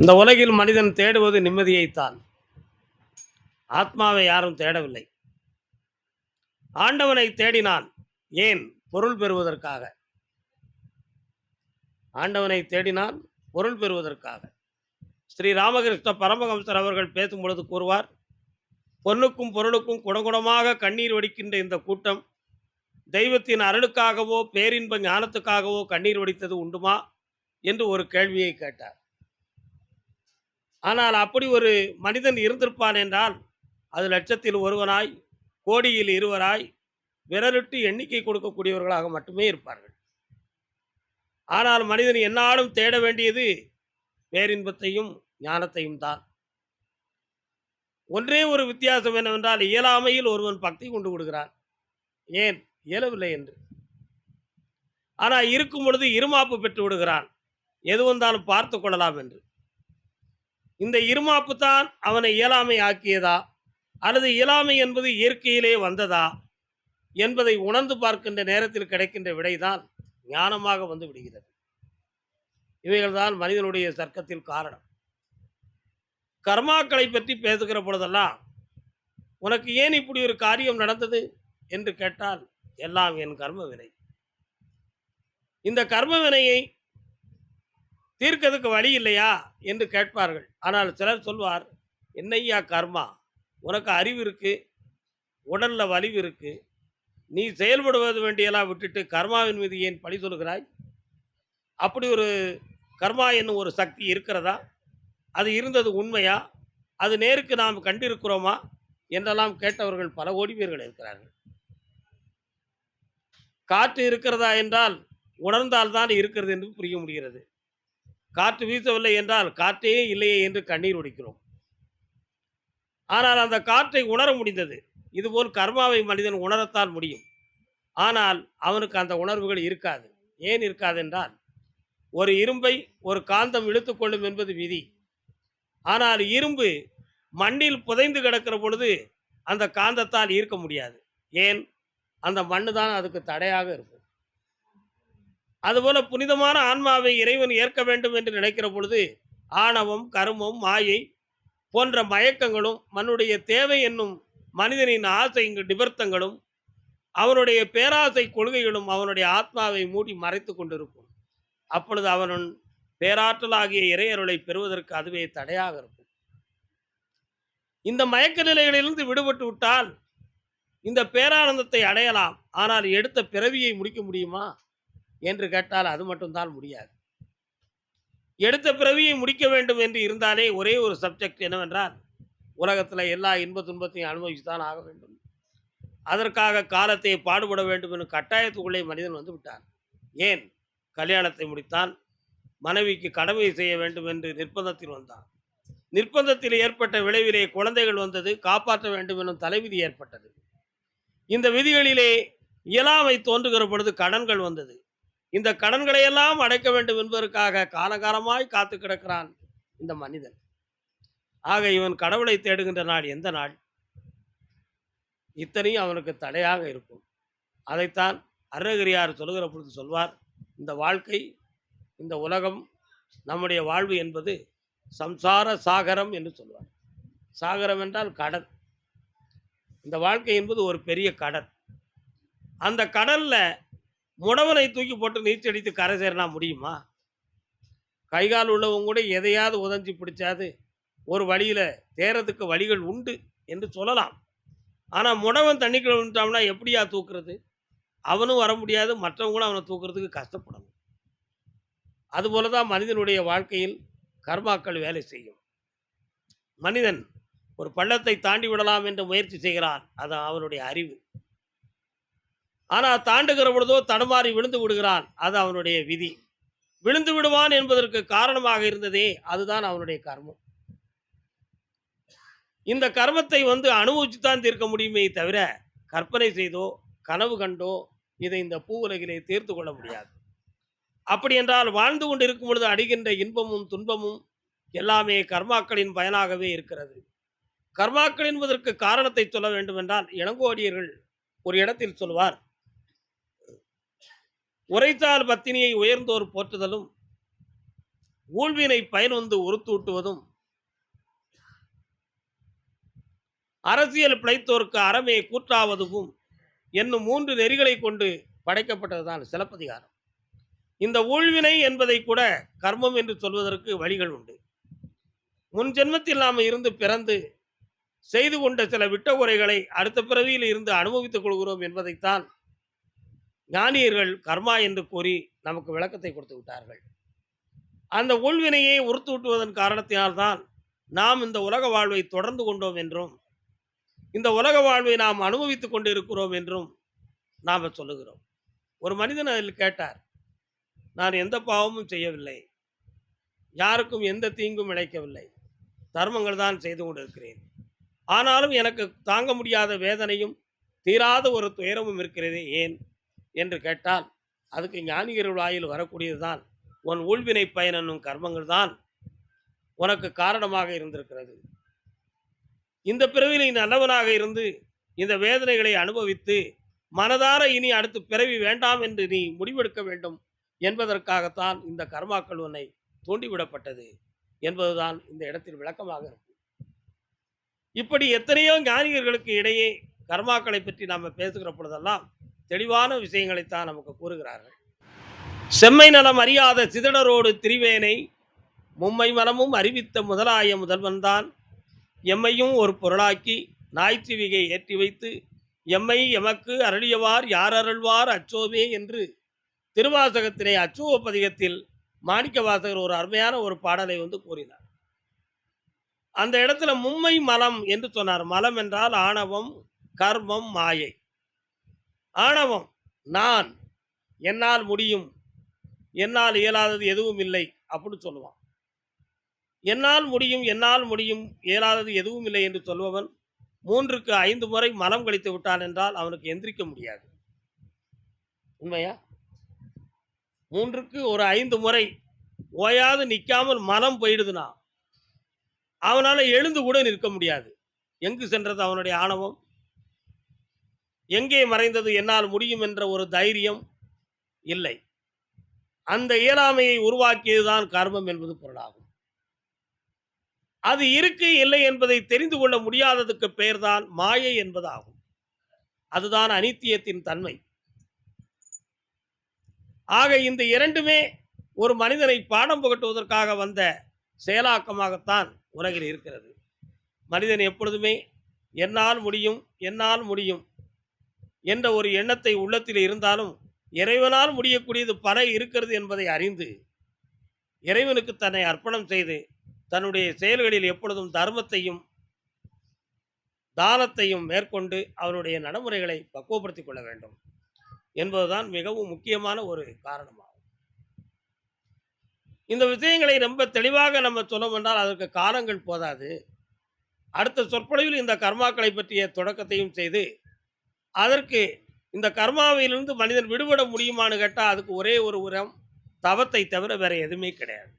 இந்த உலகில் மனிதன் தேடுவது நிம்மதியைத்தான். ஆத்மாவை யாரும் தேடவில்லை. ஆண்டவனை தேடினான். ஏன்? பொருள் பெறுவதற்காக. ஆண்டவனை தேடினான் பொருள் பெறுவதற்காக. ஸ்ரீ ராமகிருஷ்ண பரமஹம்சர் அவர்கள் பேசும் பொழுது கூறுவார் பொன்னுக்கும் பொருளுக்கும் குடகுடமாக கண்ணீர் வடிக்கின்ற இந்த கூட்டம் தெய்வத்தின் அருளுக்காகவோ பேரின்ப ஞானத்துக்காகவோ கண்ணீர் வடித்தது உண்டுமா? என்று ஒரு கேள்வியை கேட்டார். ஆனால் அப்படி ஒரு மனிதன் இருந்திருப்பான் என்றால் அது லட்சத்தில் ஒருவனாய் கோடியில் இருவராய் விரலிட்டு எண்ணிக்கை கொடுக்கக்கூடியவர்களாக மட்டுமே இருப்பார்கள். ஆனால் மனிதன் என்னாலும் தேட வேண்டியது பேரின்பத்தையும் ஞானத்தையும் தான். ஒன்றே ஒரு வித்தியாசம் என்னவென்றால் இயலாமையில் ஒருவன் பக்தி கொண்டு விடுகிறான். ஏன்? இயலவில்லை என்று. ஆனால் இருக்கும் பொழுது இருமாப்பு பெற்று விடுகிறான். எது வந்தாலும் பார்த்து கொள்ளலாம் என்று. இந்த இருமாப்பு தான் அவனை இயலாமை ஆக்கியதா? அல்லது இயலாமை என்பது இயற்கையிலே வந்ததா? என்பதை உணர்ந்து பார்க்கின்ற நேரத்தில் கிடைக்கின்ற விடைதான் ஞானமாக வந்து விடுகிறது. இவைகள்தான் மனிதனுடைய தர்க்கத்தில் காரணம். கர்மாக்களை பற்றி பேசுகிற பொழுதெல்லாம் உனக்கு ஏன் இப்படி ஒரு காரியம் நடந்தது? என்று கேட்டால் எல்லாம் என் கர்ம வினை. இந்த கர்ம வினையை தீர்க்கதுக்கு வழி இல்லையா? என்று கேட்பார்கள். ஆனால் சிலர் சொல்வார் என்னையா கர்மா? உனக்கு அறிவு இருக்கு உடலில் வலிவு இருக்கு. நீ செயல்படுவது வேண்டியெல்லாம் விட்டுட்டு கர்மாவின் மீது ஏன் பழி சொல்கிறாய்? அப்படி ஒரு கர்மா என்னும் ஒரு சக்தி இருக்கிறதா? அது இருந்தது உண்மையா? அது நேருக்கு நாம் கண்டிருக்கிறோமா? என்றெல்லாம் கேட்டவர்கள் பல கோடி பேர்கள் இருக்கிறார்கள். காற்று இருக்கிறதா என்றால் உணர்ந்தால்தான் இருக்கிறது என்று புரிய முடிகிறது. காற்று வீசவில்லை என்றால் காற்றே இல்லையே என்று கண்ணீர் ஒடிக்கிறோம். ஆனால் அந்த காற்றை உணர முடிந்தது. இதுபோல் கர்மாவை மனிதன் உணரத்தான் முடியும். ஆனால் அவனுக்கு அந்த உணர்வுகள் இருக்காது. ஏன் இருக்காது என்றால் ஒரு இரும்பை ஒரு காந்தம் இழுத்துக்கொள்ளும் என்பது விதி. ஆனால் இரும்பு மண்ணில் புதைந்து கிடக்கிற பொழுது அந்த காந்தத்தால் ஈர்க்க முடியாது. ஏன்? அந்த மண்ணு தான் அதுக்கு தடையாக இருக்கும். அதுபோல புனிதமான ஆன்மாவை இறைவன் ஏற்க வேண்டும் என்று நினைக்கிற பொழுது ஆணவம் கருமம் மாயை போன்ற மயக்கங்களும் மண்ணுடைய தேவை என்னும் மனிதனின் ஆசை நிபர்த்தங்களும் அவனுடைய பேராசை கொள்கைகளும் அவனுடைய ஆத்மாவை மூடி மறைத்து கொண்டிருக்கும். அப்பொழுது அவன் பேராற்றலாகிய இறையருளை பெறுவதற்கு அதுவே தடையாக இருக்கும். இந்த மயக்க நிலைகளிலிருந்து விடுபட்டு விட்டால் இந்த பேரானந்தத்தை அடையலாம். ஆனால் எடுத்த பிறவியை முடிக்க முடியுமா? என்று கேட்டால் அது மட்டும்தான் முடியாது. எடுத்த பிறவியை முடிக்க வேண்டும் என்று இருந்தாலே ஒரே ஒரு சப்ஜெக்ட் என்னவென்றால் உலகத்தில் எல்லா இன்ப துன்பத்தையும் அனுபவிச்சுதான் ஆக வேண்டும். அதற்காக காலத்தை பாடுபட வேண்டும் என்று கட்டாயத்துக்குள்ளே மனிதன் வந்து விட்டான். ஏன்? கல்யாணத்தை முடித்தான். மனைவிக்கு கடமை செய்ய வேண்டும் என்று நிர்பந்தத்தில் வந்தான். நிர்பந்தத்தில் ஏற்பட்ட விளைவிலே குழந்தைகள் வந்தது காப்பாற்ற வேண்டும் எனும் தலைவிதி ஏற்பட்டது. இந்த விதிகளிலே இயலாமை தோன்றுகிற பொழுது கடன்கள் வந்தது. இந்த கடன்களை எல்லாம் அடைக்க வேண்டும் என்பதற்காக காலகாலமாய் காத்து கிடக்கிறான் இந்த மனிதன். ஆக இவன் கடவுளை தேடுகின்ற நாள் எந்த நாள்? இத்தனையும் அவனுக்கு தடையாக இருக்கும். அதைத்தான் அருணகிரியார் சொல்லுகிற பொழுது சொல்வார் இந்த வாழ்க்கை இந்த உலகம் நம்முடைய வாழ்வு என்பது சம்சார சாகரம் என்று சொல்வார். சாகரம் என்றால் கடல். இந்த வாழ்க்கை என்பது ஒரு பெரிய கடல். அந்த கடல்ல முடவனை தூக்கி போட்டு நீச்சல் அடித்து கரை சேரனா முடியுமா? கை கால் உள்ளவங்க கூட எதையாவது உதஞ்சி பிடிச்சாது. ஒரு வழியில் தேரத்துக்கு வழிகள் உண்டு என்று சொல்லலாம். ஆனால் முடவன் தண்ணிக்குள்ள விழுந்துட்டான்னா எப்படியா தூக்குறது? அவனும் வர முடியாது மற்றவங்களும் அவனை தூக்குறதுக்கு கஷ்டப்படணும். அதுபோல தான் மனிதனுடைய வாழ்க்கையில் கர்மாக்கள் வேலை செய்யும். மனிதன் ஒரு பள்ளத்தை தாண்டி விடலாம் என்று முயற்சி செய்கிறான். அது அவனுடைய அறிவு. ஆனால் தாண்டுகிற பொழுதோ தடுமாறி விழுந்து விடுகிறான். அது அவனுடைய விதி. விழுந்து விடுவான் என்பதற்கு காரணமாக இருந்ததே அதுதான் அவனுடைய கர்மம். இந்த கர்மத்தை வந்து அனுபவிச்சு தான் தீர்க்க முடியுமே தவிர கற்பனை செய்தோ கனவு கண்டோ இதை இந்த பூ உலகிலே தீர்த்து கொள்ள முடியாது. அப்படி என்றால் வாழ்ந்து கொண்டு இருக்கும் பொழுது அடிகின்ற இன்பமும் துன்பமும் எல்லாமே கர்மாக்களின் பயனாகவே இருக்கிறது. கர்மாக்கள் என்பதற்கு காரணத்தை சொல்ல வேண்டும் என்றால் இளங்கோடியர்கள் ஒரு இடத்தில் சொல்வார் உரைத்தால் பத்தினியை உயர்ந்தோர் போற்றுதலும் ஊழ்வினை பயன் வந்து உறுத்தூட்டுவதும் அரசியல் பிழைத்தோருக்கு அறமே கூற்றாவதும் என்னும் மூன்று நெறிகளை கொண்டு படைக்கப்பட்டதுதான் சிலப்பதிகாரம். இந்த ஊழ்வினை என்பதை கூட கர்மம் என்று சொல்வதற்கு வழிகள் உண்டு. முன் ஜென்மத்தில் நாம் இருந்து பிறந்து செய்து கொண்ட சில விட்ட உரைகளை அடுத்த பிறவியில் இருந்து அனுபவித்துக் கொள்கிறோம் என்பதைத்தான் ஞானியர்கள் கர்மா என்று கூறி நமக்கு விளக்கத்தை கொடுத்து விட்டார்கள். அந்த உள்வினையை உறுத்தூட்டுவதன் காரணத்தினால்தான் நாம் இந்த உலக வாழ்வை தொடர்ந்து கொண்டோம் என்றும் இந்த உலக வாழ்வை நாம் அனுபவித்துக் கொண்டு இருக்கிறோம் என்றும் நாம் சொல்லுகிறோம். ஒரு மனிதன் அதில் கேட்டார் நான் எந்த பாவமும் செய்யவில்லை. யாருக்கும் எந்த தீங்கும் இழைக்கவில்லை தர்மங்கள் தான் செய்து கொண்டிருக்கிறேன். ஆனாலும் எனக்கு தாங்க முடியாத வேதனையும் தீராத ஒரு துயரமும் இருக்கிறதே. ஏன்? என்று கேட்டால் அதுக்கு ஞானிகர்கள் வாயில் வரக்கூடியதுதான். உன் ஊழ்வினை பயன் என்னும் கர்மங்கள் தான் உனக்கு காரணமாக இருந்திருக்கிறது. இந்த பிறவியில் நீ நல்லவனாக இருந்து இந்த வேதனைகளை அனுபவித்து மனதார இனி அடுத்து பிறவி வேண்டாம் என்று நீ முடிவெடுக்க வேண்டும் என்பதற்காகத்தான் இந்த கர்மாக்கள் உன்னை தூண்டிவிடப்பட்டது என்பதுதான் இந்த இடத்தில் விளக்கமாக இருக்கும். இப்படி எத்தனையோ ஞானிகர்களுக்கு இடையே கர்மாக்களை பற்றி நாம் பேசுகிற பொழுதெல்லாம் தெளிவான விஷயங்களைத்தான் நமக்கு கூறுகிறார்கள். செம்மை நலம் அறியாத சிதடரோடு திரிவேனை மும்மை மனமும் அறிவித்த முதலாய முதல்வன்தான் எம்மையும் ஒரு பொருளாக்கி நாய்ச்சிவிகை ஏற்றி வைத்து எம்மை எமக்கு அருளியவார் யார் அருள்வார் அச்சோவே என்று திருவாசகத்திலே அச்சுவ பதிகத்தில் மாணிக்க வாசகர் ஒரு அருமையான ஒரு பாடலை வந்து கூறினார். அந்த இடத்துல மும்மை மலம் என்று சொன்னார். மலம் என்றால் ஆணவம் கர்மம் மாயை. ஆணவம். நான் என்னால் முடியும். என்னால் இயலாதது எதுவும் இல்லை அப்படின்னு சொல்லுவான். என்னால் முடியும் என்னால் முடியும் இயலாதது எதுவும் இல்லை என்று சொல்பவன் மூன்றுக்கு ஐந்து முறை மலம் கழித்து விட்டான் என்றால் அவனுக்கு எந்திரிக்க முடியாது. உண்மையா? மூன்றுக்கு ஒரு ஐந்து முறை ஓயாது நிற்காமல் மனம் போயிடுதுன்னா அவனால் எழுந்து கூட நிற்க முடியாது. எங்கு சென்றது அவனுடைய ஆணவம்? எங்கே மறைந்தது என்னால் முடியும் என்ற ஒரு தைரியம் இல்லை. அந்த இயலாமையை உருவாக்கியதுதான் கர்மம் என்பது பொருளாகும். அது இருக்கு இல்லை என்பதை தெரிந்து கொள்ள முடியாததுக்கு பெயர்தான் மாயை என்பதாகும். அதுதான் அனித்தியத்தின் தன்மை. ஆக இந்த இரண்டுமே ஒரு மனிதனை பாடம் புகட்டுவதற்காக வந்த செயலாக்கமாகத்தான் உலகில் இருக்கிறது. மனிதன் எப்பொழுதுமே என்னால் முடியும் என்னால் முடியும் என்ற ஒரு எண்ணத்தை உள்ளத்தில் இருந்தாலும் இறைவனால் முடியக்கூடியது பல இருக்கிறது என்பதை அறிந்து இறைவனுக்கு தன்னை அர்ப்பணம் செய்து தன்னுடைய செயல்களில் எப்பொழுதும் தர்மத்தையும் தானத்தையும் மேற்கொண்டு அவனுடைய நடைமுறைகளை பக்குவப்படுத்திக் கொள்ள வேண்டும் என்பதுதான் மிகவும் முக்கியமான ஒரு காரணமாகும். இந்த விஷயங்களை ரொம்ப தெளிவாக நம்ம சொல்லும் என்றால் அதற்கு காலங்கள் போதாது. அடுத்த சொற்பொழிவில் இந்த கர்மாக்களை பற்றிய தொடக்கத்தையும் செய்து அதற்கு இந்த கர்மாவிலிருந்து மனிதன் விடுபட முடியுமான்னு கேட்டால் அதுக்கு ஒரே ஒரு உரம் தவத்தை தவிர வேற எதுவுமே கிடையாது.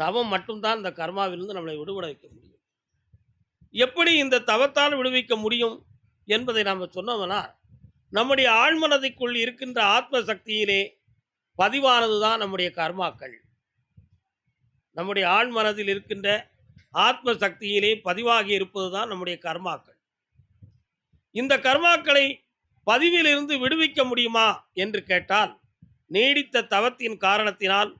தவம் மட்டும்தான் இந்த கர்மாவிலிருந்து நம்மளை விடுபட வைக்க முடியும். எப்படி இந்த தவத்தால் விடுவிக்க முடியும் என்பதை நாம் சொன்னோம்னா நம்முடைய ஆழ்மனதைக்குள் இருக்கின்ற ஆத்ம சக்தியிலே பதிவானது தான் நம்முடைய கர்மாக்கள். நம்முடைய ஆழ்மனதில் இருக்கின்ற ஆத்ம சக்தியிலே பதிவாகி இருப்பது தான் நம்முடைய கர்மாக்கள். இந்த கர்மாக்களை பதிவிலிருந்து விடுவிக்க முடியுமா என்று கேட்டால் நீடித்த தவத்தின் காரணத்தினால்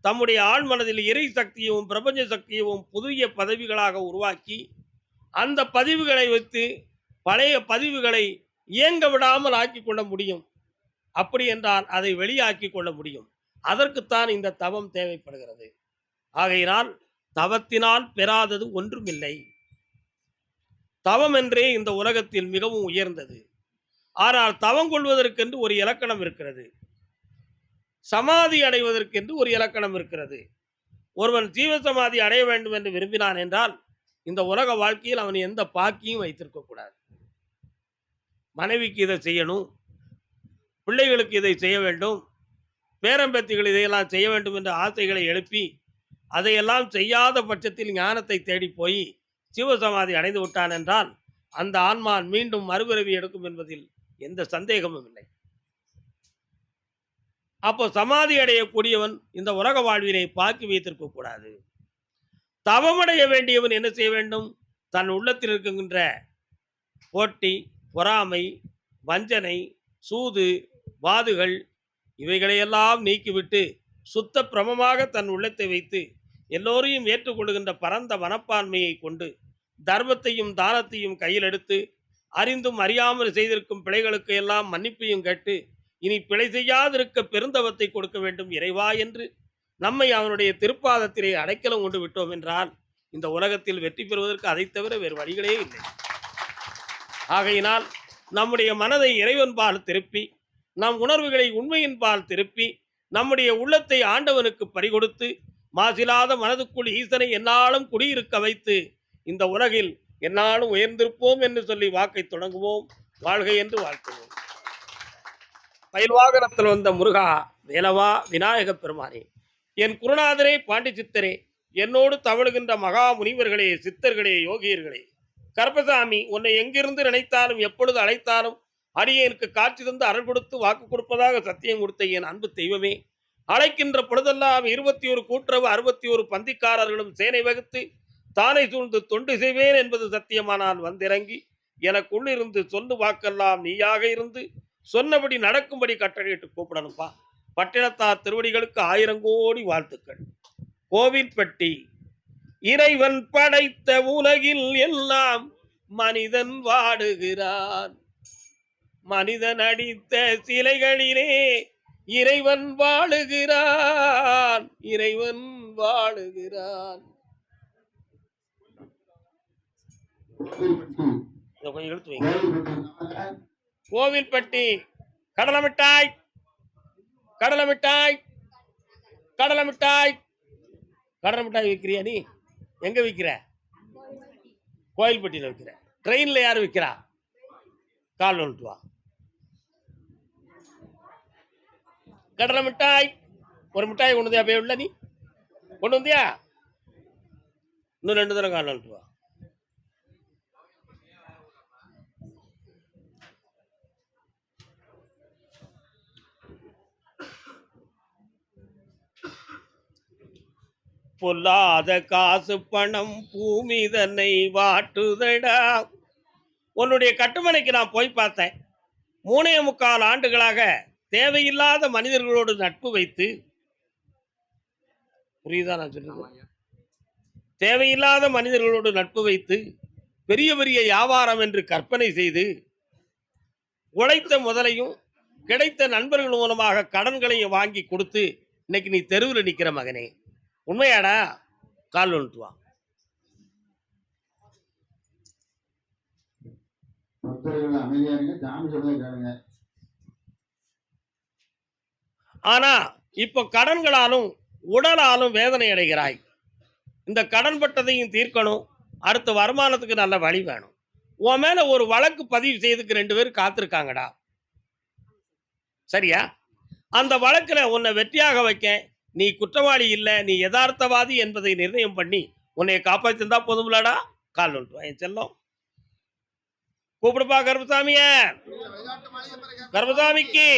தம்முடைய ஆழ்மனதில் இறை சக்தியும் பிரபஞ்ச சக்தியும் புதிய பதவிகளாக உருவாக்கி அந்த பதிவுகளை வைத்து பழைய பதிவுகளை இயங்க விடாமல் ஆக்கி கொள்ள முடியும். அப்படி என்றால் அதை வெளியாக்கி கொள்ள முடியும். அதற்குத்தான் இந்த தவம் தேவைப்படுகிறது. ஆகையினால் தவத்தினால் பெறாதது ஒன்றுமில்லை. தவம் என்றே இந்த உலகத்தில் மிகவும் உயர்ந்தது. ஆனால் தவம் கொள்வதற்கென்று ஒரு இலக்கணம் இருக்கிறது. சமாதி அடைவதற்கென்று ஒரு இலக்கணம் இருக்கிறது. ஒருவன் ஜீவ சமாதி அடைய வேண்டும் என்று விரும்பினான் என்றால் இந்த உலக வாழ்க்கையில் அவன் எந்த பாக்கியும் வைத்திருக்க கூடாது. மனைவிக்கு இதை செய்யணும் பிள்ளைகளுக்கு இதை செய்ய வேண்டும் பேரம்பத்திகள் இதையெல்லாம் செய்ய வேண்டும் என்ற ஆசைகளை எழுப்பி அதையெல்லாம் செய்யாத பட்சத்தில் ஞானத்தை தேடி போய் சிவசமாதி அடைந்து விட்டான் என்றால் அந்த ஆன்மான் மீண்டும் மறுபிறவி எடுக்கும் என்பதில் எந்த சந்தேகமும் இல்லை. அப்போ சமாதி அடையக்கூடியவன் இந்த உலக வாழ்வினை பாக்கி வைத்திருக்க கூடாது. தவமடைய வேண்டியவன் என்ன செய்ய வேண்டும்? தன் உள்ளத்தில் இருக்கின்ற போட்டி பொறாமை வஞ்சனை சூது வாதுகள் இவைகளையெல்லாம் நீக்கிவிட்டு சுத்த பிரமமாக தன் உள்ளத்தை வைத்து எல்லோரையும் ஏற்றுக்கொள்கின்ற பரந்த மனப்பான்மையை கொண்டு தர்மத்தையும் தானத்தையும் கையில் எடுத்து அறிந்தும் அறியாமல் செய்திருக்கும் பிழைகளுக்கு எல்லாம் மன்னிப்பையும் கேட்டு இனி பிழை செய்யாதிருக்க பெருந்தவத்தை கொடுக்க வேண்டும் இறைவா என்று நம்மை அவனுடைய திருப்பாதத்திலே அடைக்கலம் கொண்டு விட்டோம் என்றால் இந்த உலகத்தில் வெற்றி பெறுவதற்கு அதைத் தவிர வேறு வழிகளே இல்லை. ஆகையினால் நம்முடைய மனதை இறைவன்பால் திருப்பி நம் உணர்வுகளை உண்மையின்பால் திருப்பி நம்முடைய உள்ளத்தை ஆண்டவனுக்கு பறிகொடுத்து மாசிலாத மனதுக்குள் ஈசனை என்னாலும் குடியிருக்க வைத்து இந்த உலகில் என்னாலும் உயர்ந்திருப்போம் என்று சொல்லி வாக்கை தொடங்குவோம். வாழ்க என்று வாழ்த்துவோம். பயில்வாகனத்தில் வந்த முருகா வேலவா விநாயகப் பெருமானே என் குருநாதரே பாண்டி சித்தரே என்னோடு தவழுகின்ற மகா முனிவர்களே சித்தர்களே யோகியர்களே கருப்பசாமி உன்னை எங்கிருந்து நினைத்தாலும் எப்பொழுது அழைத்தாலும் அடியேனுக்கு காட்சி தந்து அருள் கொடுத்து வாக்கு கொடுப்பதாக சத்தியம் கொடுத்த என் அன்பு தெய்வமே அழைக்கின்ற பொழுதெல்லாம் இருபத்தி ஒரு கூட்டுறவு அறுபத்தி ஒரு பந்திக்காரர்களும் சேனை வகுத்து தானே சூழ்ந்து தொண்டு செய்வேன் என்பது சத்தியமானால் வந்திறங்கி எனக்குள்ளிருந்து சொல்லு வாக்கெல்லாம் நீயாக இருந்து சொன்னபடி நடக்கும்படி கட்டளையிட்டு கூப்பிடணும்ப்பா பட்டினத்தார் திருவடிகளுக்கு ஆயிரம் கோடி வாழ்த்துக்கள். கோவில்பட்டி இறைவன் படைத்த உலகில் எல்லாம் மனிதன் வாடுகிறான். மனிதன் அடித்த சிலைகளிலே இறைவன் வாழுகிறான் இறைவன் வாழுகிறான். கோவில்பட்டி கடலை மிட்டாய் கடலை மிட்டாய் கடலை மிட்டாய் கடலை மிட்டாய் விற்கிறியா நீ? எங்க விற்கிற கோயில்பட்டியில் விற்கிற ட்ரெயின்ல யார் விற்கிறா கால் வந்துட்டு கடலை மிட்டாய். ஒரு மிட்டாய் கொண்டு வந்தியா போய் உள்ள நீ? கொண்டு வந்தியா? இன்னும் ரெண்டு தடவை கால் வா பொல்லாத காசு பணம் பூமி தன்னை வாட்டுதடா. உன்னுடைய கட்டுமனைக்கு நான் போய் பார்த்தேன். மூணே முக்கால் ஆண்டுகளாக தேவையில்லாத மனிதர்களோடு நட்பு வைத்து புரியுதா நான் சொல்றது? தேவையில்லாத மனிதர்களோடு நட்பு வைத்து பெரிய பெரிய வியாபாரம் என்று கற்பனை செய்து உழைத்த முதலையும் கிடைத்த நண்பர்கள் மூலமாக கடன்களையும் வாங்கி கொடுத்து இன்னைக்கு நீ தெருவில் நிற்கிற மகனே. உண்மையாடா? கால் வந்துட்டு வா. அமைதியா இருங்க. ஆனா இப்போ கடன்களாலும் உடலாலும் வேதனை அடைகிறாய். இந்த கடன் பட்டதையும் தீர்க்கணும். அடுத்த வருமானத்துக்கு நல்ல வழி வேணும். உன் மேல ஒரு வழக்கு பதிவு செய்யறதுக்கு ரெண்டு பேரும் காத்திருக்காங்கடா. சரியா? அந்த வழக்கில் உன்னை வெற்றியாக வைக்க நீ குற்றவாளி இல்லை நீ யதார்த்தவாதி என்பதை நிர்ணயம் பண்ணி உன்னை காப்பாற்றிருந்தா போதும்லடா. கால் வந்துட்டு என் செல்லம். கூப்பிடுப்பா கருப்பசாமிய. கருப்பசாமிக்கு.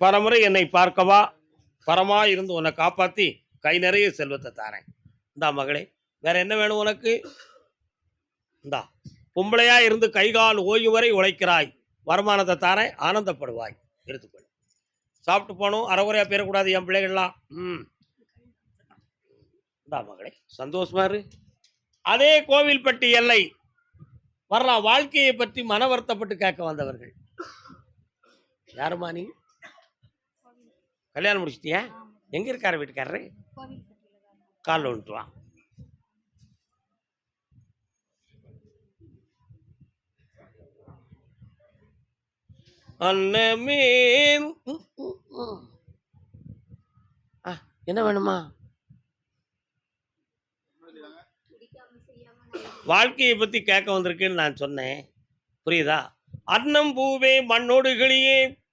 பரமுறை என்னை பார்க்கவா பரமா இருந்து உன்னை காப்பாத்தி கை நிறைய செல்வத்தை தாரேன். இந்தா மகளே வேற என்ன வேணும் உனக்கு? இந்தா பொம்பளையா இருந்து கை கால் ஓய்வு வரை உழைக்கிறாய். வருமானத்தை தாரேன் ஆனந்தப்படுவாய். எடுத்துக்கொள். சாப்பிட்டு போகணும் அறகுறையா பேரக்கூடாது என் பிள்ளைகள்லாம். ம். இந்தா மகளே. சந்தோஷமா இரு. அதே கோவில்பட்டி எல்லை வரலாம் வாழ்க்கையை பற்றி மன வருத்தப்பட்டு கேட்க வந்தவர்கள். யாருமா நீ? கல்யாணம் முடிச்சிட்டியா? எங்க இருக்காரு வீட்டுக்காரரு? காலில் வந்துட்டு வா. அன்னமே ம், ம், ம். ஆ, என்ன வேணுமா? வாழ்க்கையை பத்தி கேட்க வந்திருக்கேன்னு நான் சொன்னேன். புரியுதா? அன்னம் பூவே மண்ணோடு கிளியே.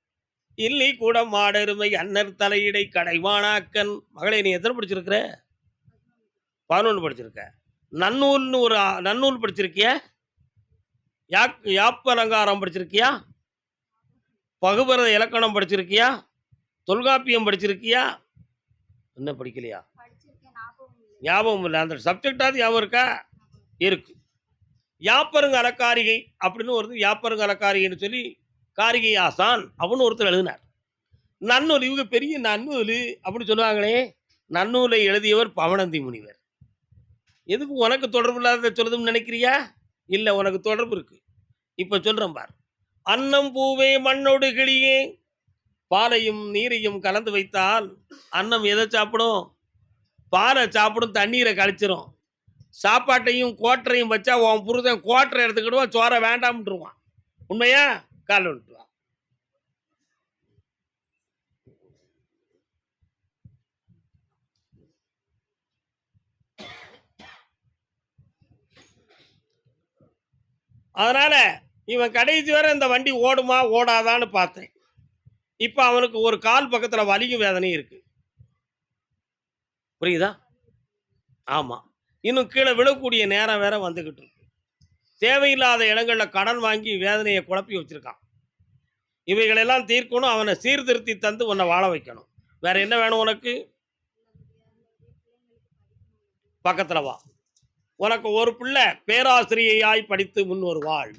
இல்லி கூட மாடெருமை அன்னர் தலையிடை கடைவானாக்கன். மகளே நீ எத்தனை படிச்சிருக்கிற? பதினொன்று படிச்சிருக்க. நன்னூல்னு ஒரு நன்னூல் படிச்சிருக்கிய? யாக் யாப்பு அலங்காரம் படிச்சிருக்கியா? பகுபரத இலக்கணம் படிச்சிருக்கியா? தொல்காப்பியம் படிச்சிருக்கியா? என்ன படிக்கலையா? படிச்சிருக்கேன் ஞாபகம் இல்லை. ஞாபகம் இல்லை. அந்த சப்ஜெக்டாவது ஞாபகம் இருக்கா? இருக்கு. யாப்பருங்க அலக்காரிகை அப்படின்னு ஒருத்தர் யாப்பருங்க அலக்காரிகைன்னு சொல்லி காரிகை ஆசான் அப்படின்னு ஒருத்தர் எழுதினார். நன்னூல் இவங்க பெரிய நன்னூல் அப்படின்னு சொல்லுவாங்களே நன்னூலை எழுதியவர் பவனந்தி முனிவர். எதுக்கு உனக்கு தொடர்பு இல்லாத சொல்லுதுன்னு நினைக்கிறியா? இல்லை உனக்கு தொடர்பு இருக்கு. இப்போ சொல்கிறேன் பார். அன்னம் பூவே மண்ணோடு கிளியே பாலையும் நீரையும் கலந்து வைத்தால் அன்னம் எதை சாப்பிடும்? பாலை சாப்பிடும் தண்ணீரை கழிச்சிரும். சாப்பாட்டையும் கோட்டரையும் வச்சா உன் புருஷன் கோட்டரை எடுத்துக்கிடுவான் சோற வேண்டாம்ட்டுருவான் உண்மையா? கால் விட்டுருவான் அதனால இவன் கடைசி வரை இந்த வண்டி ஓடுமா ஓடாதான்னு பார்த்தேன். இப்போ அவனுக்கு ஒரு கால் பக்கத்தில் வலியும் வேதனையும் இருக்கு. புரியுதா? ஆமாம் இன்னும் கீழே விழக்கூடிய நேரம் வேற வந்துக்கிட்டு இருக்கு. தேவையில்லாத இடங்களில் கடன் வாங்கி வேதனையை குழப்பி வச்சிருக்கான். இவைகளெல்லாம் தீர்க்கணும் அவனை சீர்திருத்தி தந்து உன்னை வாழ வைக்கணும். வேற என்ன வேணும் உனக்கு? பக்கத்தில் வா. உனக்கு ஒரு பிள்ளை பேராசிரியையாய் படித்து முன் ஒரு வாழ்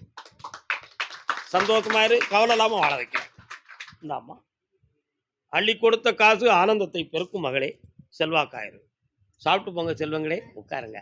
சந்தோஷமா இரு கவலை இல்லாமல் வாழ வைக்கிறேன். இந்தாம்மா. அள்ளி கொடுத்த காசு ஆனந்தத்தை பெருக்கும் மகளே. செல்வாக்காயிரு. சாப்பிட்டு போங்க செல்வங்களே உட்காருங்க.